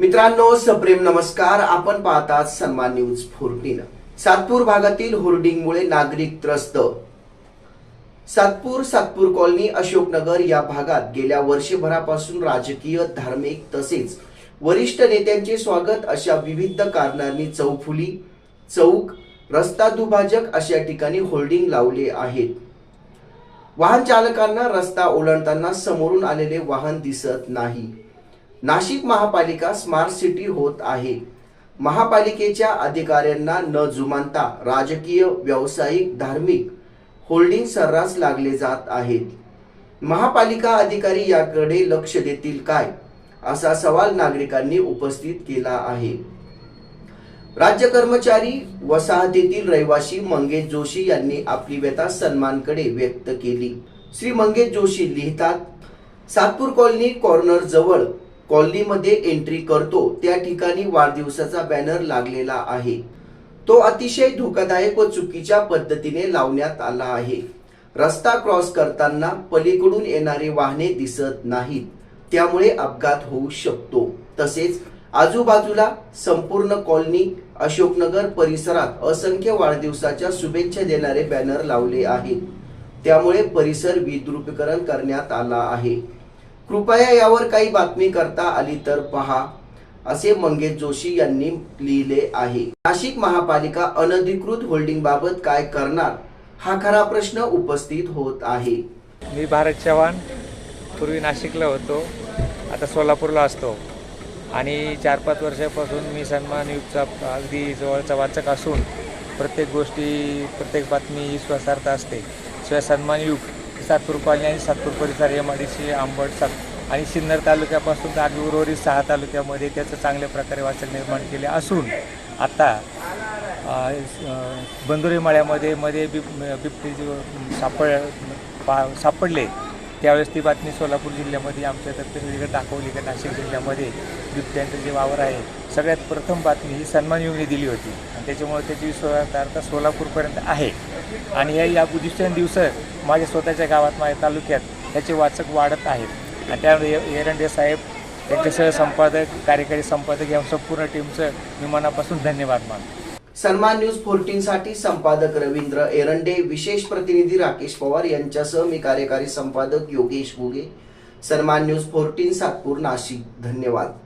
मित्रांनो सप्रेम नमस्कार. आपण पाहतात सन्मान न्यूज फोर्टीन. सातपूर भागातील होर्डिंगमुळे नागरिक त्रस्त. सातपूर सातपूर कॉलनी अशोकनगर या भागात गेल्या वर्षभरापासून राजकीय धार्मिक तसेच वरिष्ठ नेत्यांचे स्वागत अशा विविध कारणांनी चौफुली चौक रस्ता दुभाजक अशा ठिकाणी होर्डिंग लावले आहेत. वाहन चालकांना रस्ता ओलांडताना समोरून आलेले वाहन दिसत नाही. नाशिक महापालिका स्मार्ट सिटी होत आहे. महापालिकेच्या अधिकाऱ्यांना न जुमानता राजकीय व्यावसायिक धार्मिक होल्डिंग सर्रास लागले जात आहेत. महापालिका अधिकारी याकडे लक्ष देतील काय? असा सवाल नागरिकांनी उपस्थित केला आहे. राज्य कर्मचारी वसाहतीतील रहिवासी मंगेश जोशी यांनी आपली व्यथा सन्मानकडे व्यक्त केली. श्री मंगेश जोशी लिहितात सातपूर कॉलनी कॉर्नर जवळ कॉलनीमध्ये एंट्री करतो त्या ठिकाणी वाढदिवसाचा बॅनर लागलेला आहे. तो अतिशय धोकादायक व चुकीच्या पद्धतीने लावण्यात आला आहे. रस्ता क्रॉस करताना पलीकडून येणारी वाहने दिसत नाहीत. त्यामुळे अपघात होऊ शकतो. तसेच आजूबाजूला संपूर्ण कॉलनी अशोकनगर परिसरात असंख्य वाढदिवसाच्या शुभेच्छा देणारे बॅनर लावले आहेत. त्यामुळे परिसर विद्रुपीकरण करण्यात आला आहे. कृपया यावर काही बातमी करता आली तर पहा असे मंगेश जोशी यांनी लिहिले आहे. नाशिक महापालिका अनधिकृत होल्डिंग बाबत काय करणार हा खरा प्रश्न उपस्थित होत आहे. मी भारत चव्हाण पूर्वी नाशिकला होतो आता सोलापूरला असतो. आणि चार पाच वर्षापासून मी सन्मान युगचा अगदी जवळचा वाचक असून प्रत्येक गोष्टी प्रत्येक बातमी ही स्वसार्थ असते. शिवाय सन्मान युग सातपूर कॉलनी आणि सातपूर परिसर एम आंबट सात आणि सिन्नर तालुक्यापासून तर अगदी उर्वरित सहा तालुक्यामध्ये त्याचं चांगल्या प्रकारे वाचक निर्माण केले असून आता अ, बंदुरी माळ्यामध्ये मध्ये बिब बिबटे जे सापड पा सापडले त्यावेळेस ती बातमी सोलापूर जिल्ह्यामध्ये आमच्यातर्फे सगळीकडे दाखवली का नाशिक जिल्ह्यामध्ये बिबट्यांचं जे वावर आहे सगळ्यात प्रथम बातमी ही सन्मान योगने दिली होती. आणि त्याच्यामुळे त्याची विश्वासार्हता सोलापूरपर्यंत आहे. आणि या या दिवसेंदिवस माझ्या स्वतःच्या गावात माझ्या तालुक्यात त्याचे वाचक वाढत आहेत. आणि त्यामुळे एरंडे साहेब त्यांचे सहसंपादक कार्यकारी संपादक या संपूर्ण टीमचं मी मनापासून धन्यवाद मानतो. सन्मान न्यूज फोर्टीन साठी संपादक रवींद्र एरंडे विशेष प्रतिनिधी राकेश पवार यांच्यासह मी कार्यकारी संपादक योगेश गुगे. सन्मान न्यूज फोर्टीन सातपूर नाशिक. धन्यवाद.